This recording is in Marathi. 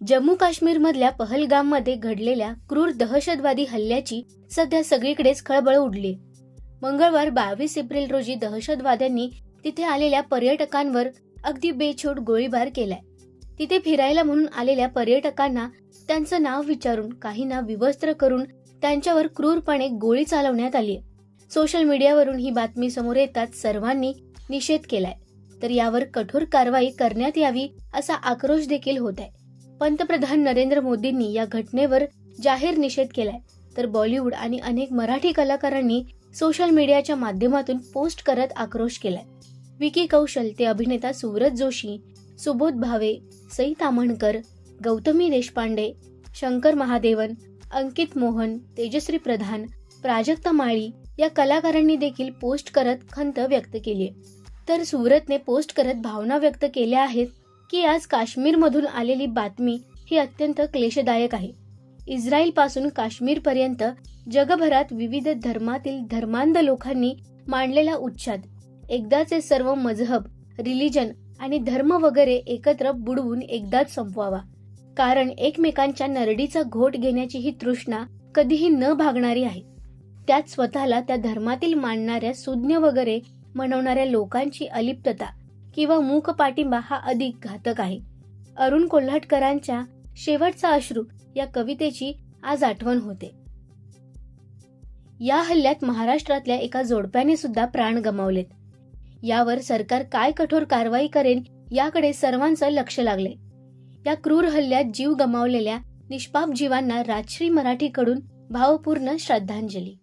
जम्मू काश्मीरमधल्या पहलगाममध्ये घडलेल्या क्रूर दहशतवादी हल्ल्याची सध्या सगळीकडेच खळबळ उडली मंगळवार बावीस एप्रिल रोजी दहशतवाद्यांनी तिथे आलेल्या पर्यटकांवर अगदी बेछोट गोळीबार केलाय. तिथे फिरायला म्हणून आलेल्या पर्यटकांना त्यांचं नाव विचारून काहींना विवस्त्र करून त्यांच्यावर क्रूरपणे गोळी चालवण्यात आली सोशल मीडियावरून ही बातमी समोर येताच सर्वांनी निषेध केलाय. तर यावर कठोर कारवाई करण्यात यावी असा आक्रोश देखील होत आहे. पंतप्रधान नरेंद्र मोदींनी या घटनेवर जाहीर निषेध केलाय. तर बॉलिवूड आणि अनेक मराठी कलाकारांनी सोशल मीडियाच्या माध्यमातून पोस्ट करत आक्रोश केलाय. विकी कौशल ते अभिनेता सुव्रत जोशी सुबोध भावे सई ताम्हणकर गौतमी देशपांडे शंकर महादेवन अंकित मोहन तेजश्री प्रधान प्राजक्ता माळी या कलाकारांनी देखील पोस्ट करत खंत व्यक्त केली आहे तर सुरतने पोस्ट करत भावना व्यक्त केल्या आहेत की आज काश्मीरमधून आलेली बातमी ही अत्यंत क्लेशदायक आहे. इस्रायलपासून काश्मीर पर्यंत जगभरात विविध धर्मातील धर्मांध लोकांनी मांडलेला उच्छाद. एकदाचे सर्व मजहब रिलिजन आणि धर्म वगैरे एकत्र बुडवून एकदाच संपवावा. कारण एकमेकांच्या नरडीचा घोट घेण्याची ही तृष्णा कधीही न भागणारी आहे. त्यात स्वतःला त्या धर्मातील मानणाऱ्या सुज्ञ वगैरे म्हणवणाऱ्या लोकांची अलिप्तता किंवा मूक पाठिंबा हा अधिक घातक आहे. अरुण कोल्हाटकरांच्या शेवटचा अश्रू या कवितेची आज आठवण होते. या हल्ल्यात महाराष्ट्रातल्या एका जोडप्याने सुद्धा प्राण गमावलेत. यावर सरकार काय कठोर कारवाई करेल याकडे सर्वांचं लक्ष लागले. या क्रूर हल्ल्यात जीव गमावलेल्या निष्पाप जीवांना राजश्री मराठीकडून भावपूर्ण श्रद्धांजली.